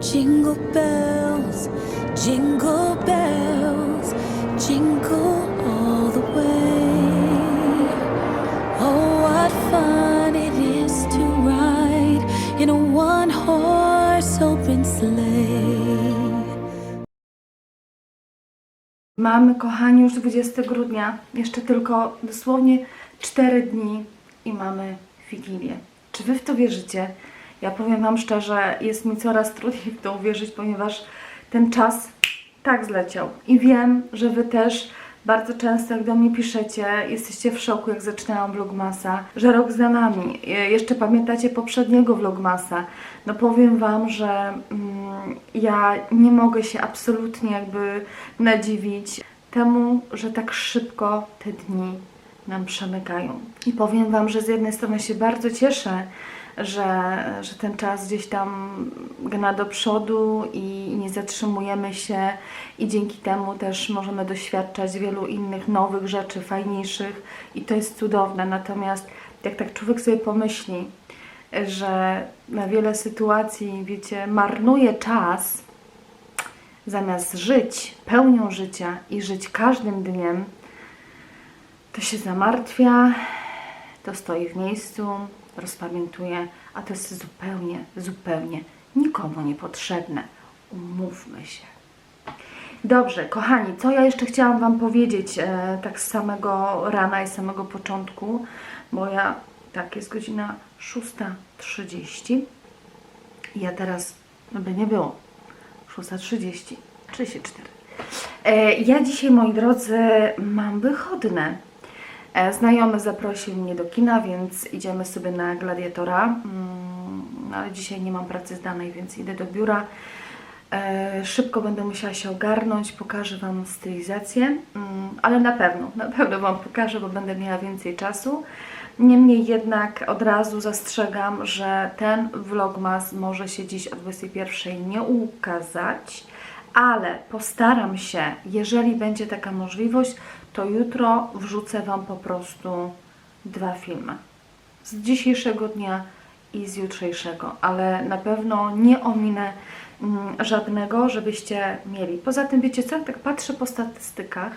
Jingle bells, jingle bells, jingle all the way. Oh, what fun it is to ride in a one horse open sleigh. Mamy, kochani, już 20 grudnia. Jeszcze tylko dosłownie 4 dni i mamy Wigilię. Czy Wy w to wierzycie? Ja powiem Wam szczerze, jest mi coraz trudniej w to uwierzyć, ponieważ ten czas tak zleciał. I wiem, że Wy też bardzo często, jak do mnie piszecie, jesteście w szoku, jak zaczynałam vlogmasa, że rok za nami. Je- Jeszcze pamiętacie poprzedniego vlogmasa. No powiem Wam, że mm, ja nie mogę się absolutnie jakby nadziwić temu, że tak szybko te dni nam przemykają. I powiem Wam, że z jednej strony się bardzo cieszę, że, że ten czas gdzieś tam gna do przodu i nie zatrzymujemy się i dzięki temu też możemy doświadczać wielu innych nowych rzeczy, fajniejszych i to jest cudowne. Natomiast jak tak człowiek sobie pomyśli, że na wiele sytuacji, wiecie, marnuje czas, zamiast żyć pełnią życia i żyć każdym dniem, to się zamartwia, to stoi w miejscu, rozpamiętuje, a to jest zupełnie, zupełnie nikomu niepotrzebne. Umówmy się. Dobrze, kochani, co ja jeszcze chciałam Wam powiedzieć e, tak z samego rana i z samego początku, bo ja, tak, jest godzina 6.30 i ja teraz, no by nie było, 6.30, 34. E, ja dzisiaj, moi drodzy, mam wychodne. E, Znajomy zaprosił mnie do kina, więc idziemy sobie na gladiatora. Mm, ale dzisiaj nie mam pracy zdanej, więc idę do biura. E, Szybko będę musiała się ogarnąć, pokażę Wam stylizację, mm, ale na pewno, na pewno Wam pokażę, bo będę miała więcej czasu. Niemniej jednak od razu zastrzegam, że ten vlogmas może się dziś o 21 nie ukazać, ale postaram się, jeżeli będzie taka możliwość, to jutro wrzucę Wam po prostu dwa filmy z dzisiejszego dnia i z jutrzejszego, ale na pewno nie ominę mm, żadnego, żebyście mieli. Poza tym, wiecie co, tak patrzę po statystykach,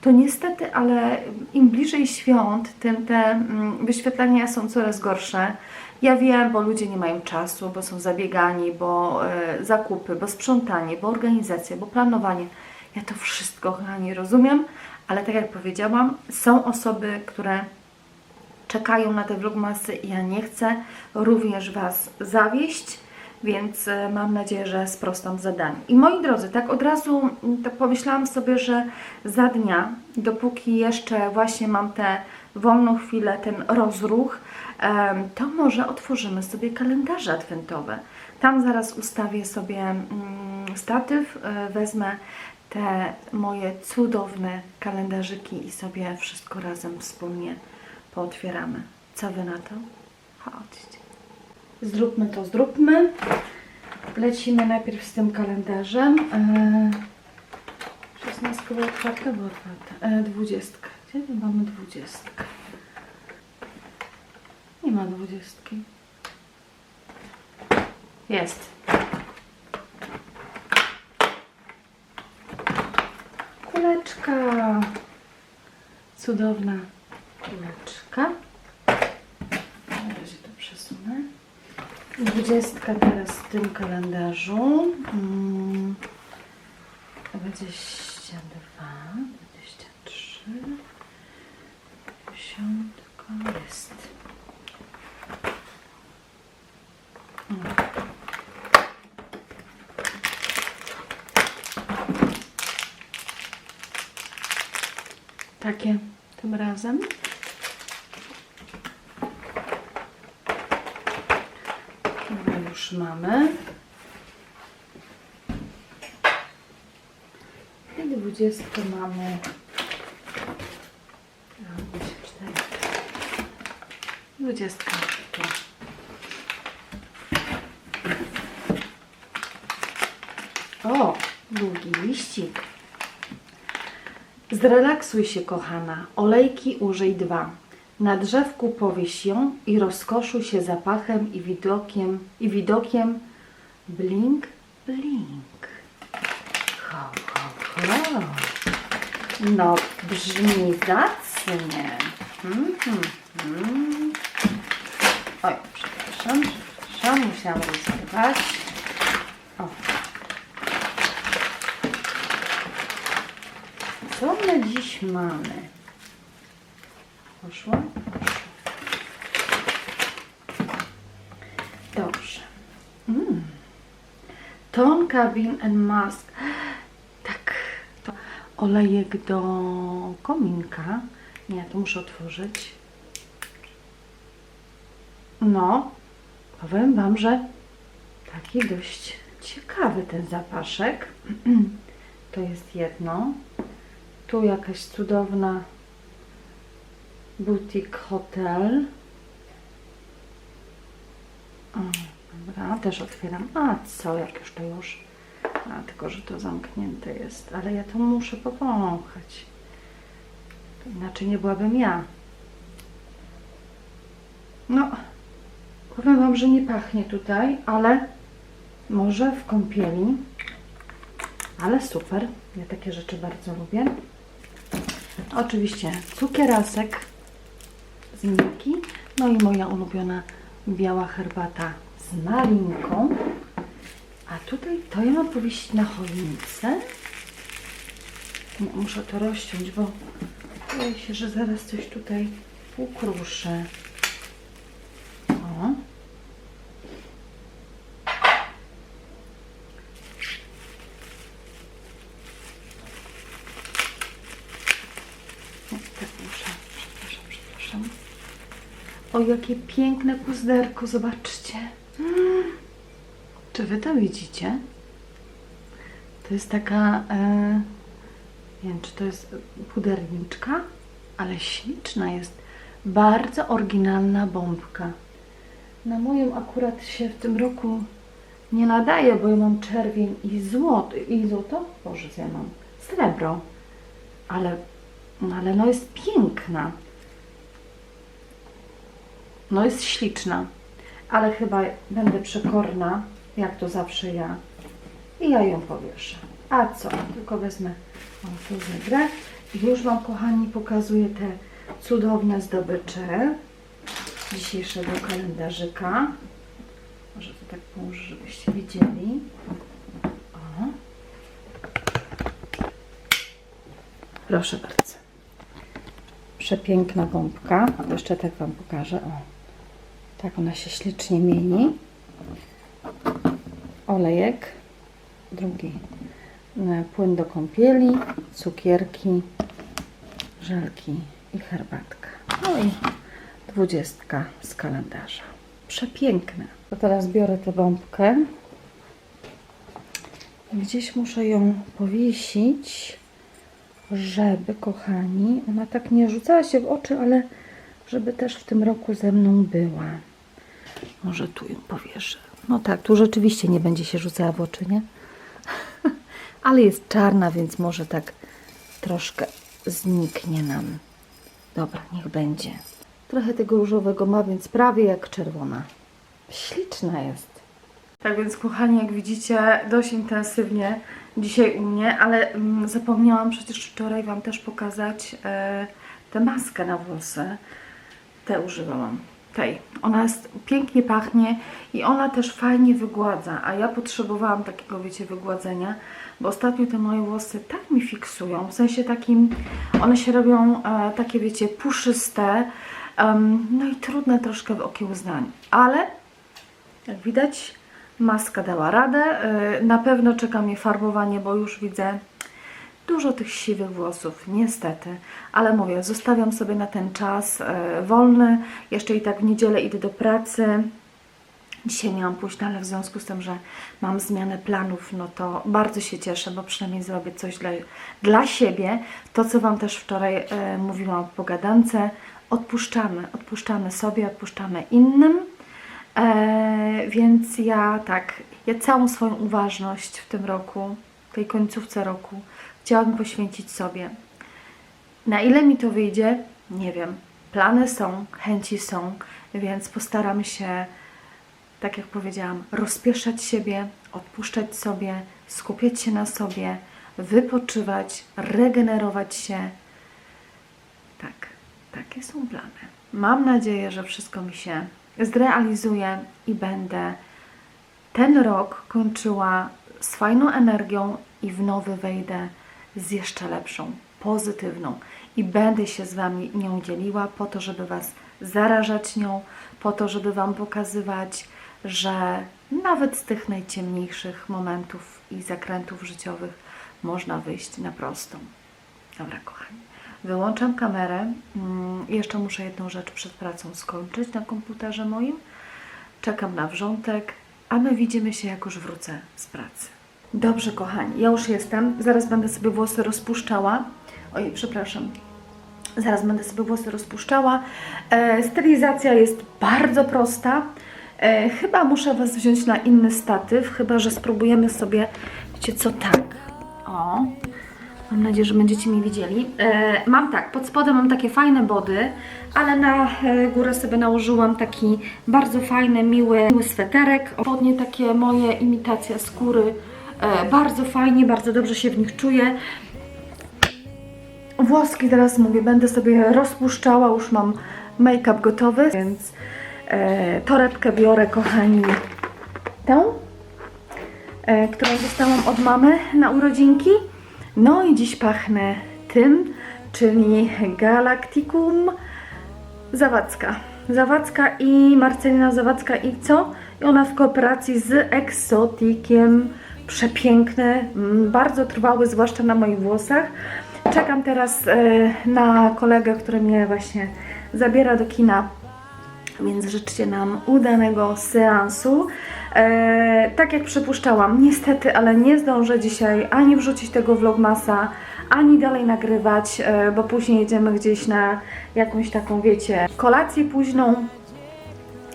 to niestety, ale im bliżej świąt, tym te mm, wyświetlenia są coraz gorsze. Ja wiem, bo ludzie nie mają czasu, bo są zabiegani, bo e, zakupy, bo sprzątanie, bo organizacja, bo planowanie. Ja to wszystko, kochani, rozumiem, ale tak jak powiedziałam, są osoby, które czekają na te vlogmasy i ja nie chcę również Was zawieść, więc e, mam nadzieję, że sprostam zadaniu. I moi drodzy, tak od razu mm, tak pomyślałam sobie, że za dnia, dopóki jeszcze właśnie mam tę wolną chwilę, ten rozruch, to może otworzymy sobie kalendarze adwentowe. Tam zaraz ustawię sobie mm, statyw, e, wezmę te moje cudowne kalendarzyki i sobie wszystko razem wspólnie pootwieramy. Co Wy na to? Chodźcie. Zróbmy to, zróbmy. Lecimy najpierw z tym kalendarzem. E, 16 była otwarta, była otwarta. E, 20. Gdzie my mamy 20? Nie ma 20. Jest. Kuleczka. Cudowna kuleczka. Na razie to przesunę. Dwudziestka teraz w tym kalendarzu. Mm. 22, 23, dziesiątka jest. Mm. Takie tym razem. Już mamy. I dwudziestkę mamy. Dwudziestka. O, długi liścik. Zrelaksuj się, kochana. Olejki użyj dwa. Na drzewku powieś ją i rozkoszuj się zapachem i widokiem, i widokiem blink, blink. Ho, ho, ho. No, brzmi zacnie. Hmm, hmm, hmm. Oj, przepraszam, przepraszam, musiałam rozrywać. Co my dziś mamy? Poszło? Dobrze. Mm. Ton Cabin and Mask. Tak. To olejek do kominka. Nie, to muszę otworzyć. No, powiem Wam, że taki dość ciekawy ten zapaszek. To jest jedno. Tu jakaś cudowna boutique hotel. O, dobra, też otwieram. A co, jak już to już. A, tylko, że to zamknięte jest. Ale ja to muszę powąchać. Inaczej nie byłabym ja. No, powiem Wam, że nie pachnie tutaj, ale może w kąpieli. Ale super. Ja takie rzeczy bardzo lubię. Oczywiście cukierasek z Milki. No i moja ulubiona biała herbata z malinką. A tutaj to ja mam powiesić na choince. Muszę to rozciąć, bo boję się, że zaraz coś tutaj ukruszę. O. O, tak muszę. Przepraszam, przepraszam. O, jakie piękne puzderko, zobaczcie. Czy wy to widzicie? To jest taka, e, nie wiem, czy to jest puderniczka, ale śliczna jest. Bardzo oryginalna bombka. Na moją akurat się w tym roku nie nadaje, bo ja mam czerwień i złoto. I złoto? Boże, co ja mam? Srebro. Ale, no ale no jest piękna. No jest śliczna. Ale chyba będę przekorna, jak to zawsze ja. I ja ją powieszę. A co? Tylko wezmę o, tu zegrę. I już Wam, kochani, pokazuję te cudowne zdobycze dzisiejszego kalendarzyka. Może to tak położę, żebyście widzieli. O. Proszę bardzo. Przepiękna gąbka. Jeszcze tak Wam pokażę. O. Tak ona się ślicznie mieni. Olejek. Drugi e, płyn do kąpieli, cukierki, żelki i herbatka. No i dwudziestka z kalendarza. Przepiękne. To teraz biorę tę bombkę. Gdzieś muszę ją powiesić, żeby, kochani, ona tak nie rzucała się w oczy, ale żeby też w tym roku ze mną była. Może tu ją powieszę. No tak, tu rzeczywiście nie będzie się rzucała w oczy, nie? Ale jest czarna, więc może tak troszkę zniknie nam. Dobra, niech będzie. Trochę tego różowego ma, więc prawie jak czerwona. Śliczna jest. Tak więc, kochani, jak widzicie, dość intensywnie dzisiaj u mnie, ale mm, zapomniałam przecież wczoraj Wam też pokazać e, tę maskę na włosy. Tę używałam. Tej. Ona jest, pięknie pachnie i ona też fajnie wygładza, a ja potrzebowałam takiego, wiecie, wygładzenia, bo ostatnio te moje włosy tak mi fiksują, w sensie takim, one się robią e, takie, wiecie, puszyste, em, no i trudne troszkę w okiełznaniu, ale jak widać, maska dała radę. Yy, Na pewno czeka mnie farbowanie, bo już widzę dużo tych siwych włosów, niestety. Ale mówię, zostawiam sobie na ten czas yy, wolny. Jeszcze i tak w niedzielę idę do pracy. Dzisiaj miałam pójść, ale w związku z tym, że mam zmianę planów, no to bardzo się cieszę, bo przynajmniej zrobię coś dla, dla siebie. To, co Wam też wczoraj e, mówiłam w pogadance, odpuszczamy, odpuszczamy sobie, odpuszczamy innym. E, więc ja tak, ja całą swoją uważność w tym roku, tej końcówce roku, chciałabym poświęcić sobie. Na ile mi to wyjdzie, nie wiem. Plany są, chęci są, więc postaram się, tak jak powiedziałam, rozpieszać siebie, odpuszczać sobie, skupiać się na sobie, wypoczywać, regenerować się. Tak, takie są plany. Mam nadzieję, że wszystko mi się zrealizuje i będę ten rok kończyła z fajną energią i w nowy wejdę z jeszcze lepszą, pozytywną i będę się z Wami nią dzieliła po to, żeby Was zarażać nią, po to, żeby Wam pokazywać, że nawet z tych najciemniejszych momentów i zakrętów życiowych można wyjść na prostą. Dobra, kochani. Wyłączam kamerę. Mm, Jeszcze muszę jedną rzecz przed pracą skończyć na komputerze moim. Czekam na wrzątek, a my widzimy się, jak już wrócę z pracy. Dobrze, kochani, ja już jestem. Zaraz będę sobie włosy rozpuszczała. Oj, przepraszam. Zaraz będę sobie włosy rozpuszczała. E, stylizacja jest bardzo prosta. E, chyba muszę Was wziąć na inny statyw, chyba że spróbujemy sobie, wiecie co, tak. O, Mam nadzieję, że będziecie mnie widzieli. E, mam tak, pod spodem mam takie fajne body, ale na e, górę sobie nałożyłam taki bardzo fajny, miły, miły sweterek. Spodnie takie moje, imitacja skóry. E, bardzo fajnie, bardzo dobrze się w nich czuję. Włoski teraz mówię, będę sobie rozpuszczała, już mam make-up gotowy, więc e, torebkę biorę, kochani, tę, e, którą dostałam od mamy na urodzinki. No i dziś pachnę tym, czyli Galacticum Zawadzka. Zawadzka i Marcelina Zawadzka i co? I ona w kooperacji z Exotikiem. Przepiękne, mm, bardzo trwały, zwłaszcza na moich włosach. Czekam teraz e, na kolegę, który mnie właśnie zabiera do kina więc życzcie nam udanego seansu. E, tak jak przypuszczałam, niestety, ale nie zdążę dzisiaj ani wrzucić tego vlogmasa, ani dalej nagrywać, e, bo później jedziemy gdzieś na jakąś taką, wiecie, kolację późną.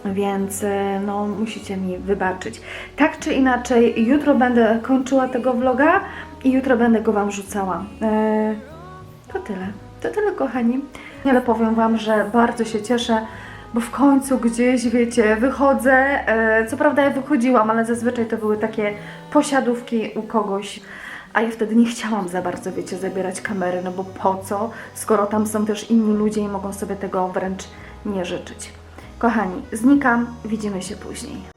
Więc e, no, musicie mi wybaczyć. Tak czy inaczej, jutro będę kończyła tego vloga i jutro będę go Wam rzucała. E, to tyle. To tyle, kochani. Ale powiem Wam, że bardzo się cieszę, bo w końcu gdzieś, wiecie, wychodzę. E, co prawda ja wychodziłam, ale zazwyczaj to były takie posiadówki u kogoś. A ja wtedy nie chciałam za bardzo, wiecie, zabierać kamery, no bo po co, skoro tam są też inni ludzie i mogą sobie tego wręcz nie życzyć. Kochani, znikam, widzimy się później.